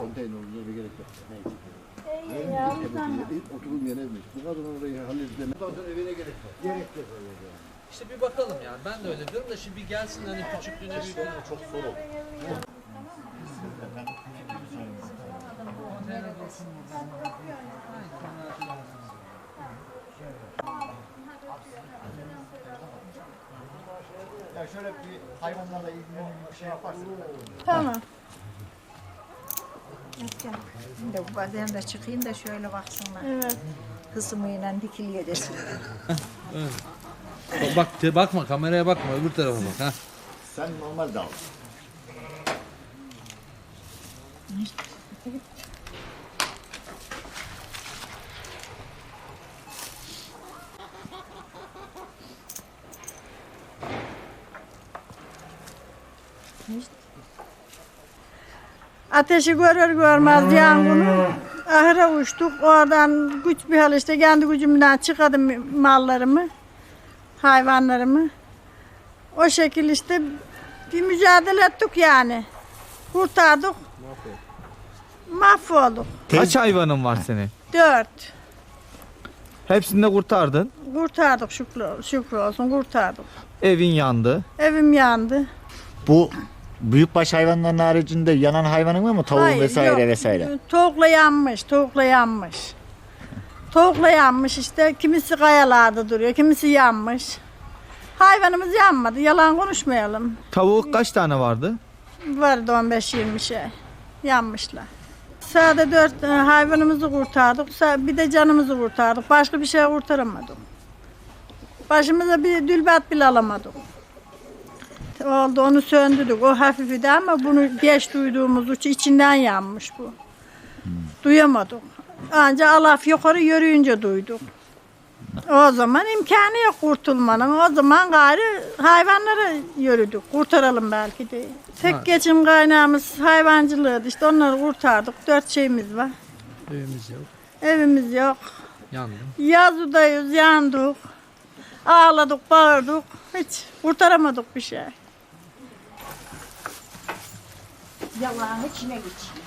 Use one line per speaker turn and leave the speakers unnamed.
konteyner bir gerek yok. Neyse.
İyi ya bir tane.
Oturum yereymiş. Bu kadın orayı halledip Ondan sonra evine gerek yok. Gerek yok öyle yani.
İşte bir bakalım yani. Ben de öyle diyorum da şimdi bir gelsin hani küçüklüğüne büyüklüğüne çok zor olur.
Ya şöyle bir hayvanlarla ilgilenen bir şey yaparsın.
Tamam.
Şimdi bu bazen de çıkayım da şöyle baksınlar.
Evet.
Kısmıyla dikiliyor desin.
Bak te- bakma kameraya bakma öbür tarafa bak ha.
Sen normal dal.
Ateşi görür görmez yangını. Ahıra uçtuk. Oradan güç bir hal işte kendi gücümden çıkardım mallarımı, hayvanlarımı. O şekil işte bir mücadele ettik yani. Kurtardık. Mahvolduk.
Kaç hayvanın var senin?
Dört.
Hepsini de kurtardın.
Kurtardık şükür, şükür olsun kurtardık.
Evin yandı.
Evim yandı.
Bu büyükbaş hayvanların haricinde yanan hayvanın var mı? Tavuğun
Hayır,
vesaire
yok.
vesaire.
Tavukla yanmış, tavukla yanmış. Tavukla yanmış işte kimisi kayalarda duruyor, kimisi yanmış. Hayvanımız yanmadı, yalan konuşmayalım.
Tavuk kaç tane vardı?
Vardı 15-20 şey, yanmışlar. Sadece dört tane hayvanımızı kurtardık, sa- bir de canımızı kurtardık. Başka bir şey kurtaramadık. Başımıza bir dülbat bile alamadık. Oldu onu söndürdük. O hafifidi ama bunu geç duyduğumuz için içinden yanmış bu. Duyamadık. Ancak alaf yukarı yürüyünce duyduk. O zaman imkanı yok kurtulmanın. O zaman gari hayvanlara yürüdük. Kurtaralım belki de. Tek
Ha.
geçim kaynağımız hayvancılığıydı. İşte onları kurtardık. Dört şeyimiz var.
Evimiz yok.
Evimiz yok.
Yandım.
Yazıdayız, yandık. Ağladık, bağırdık. Hiç kurtaramadık bir şey.
yalağın içine geçeyim.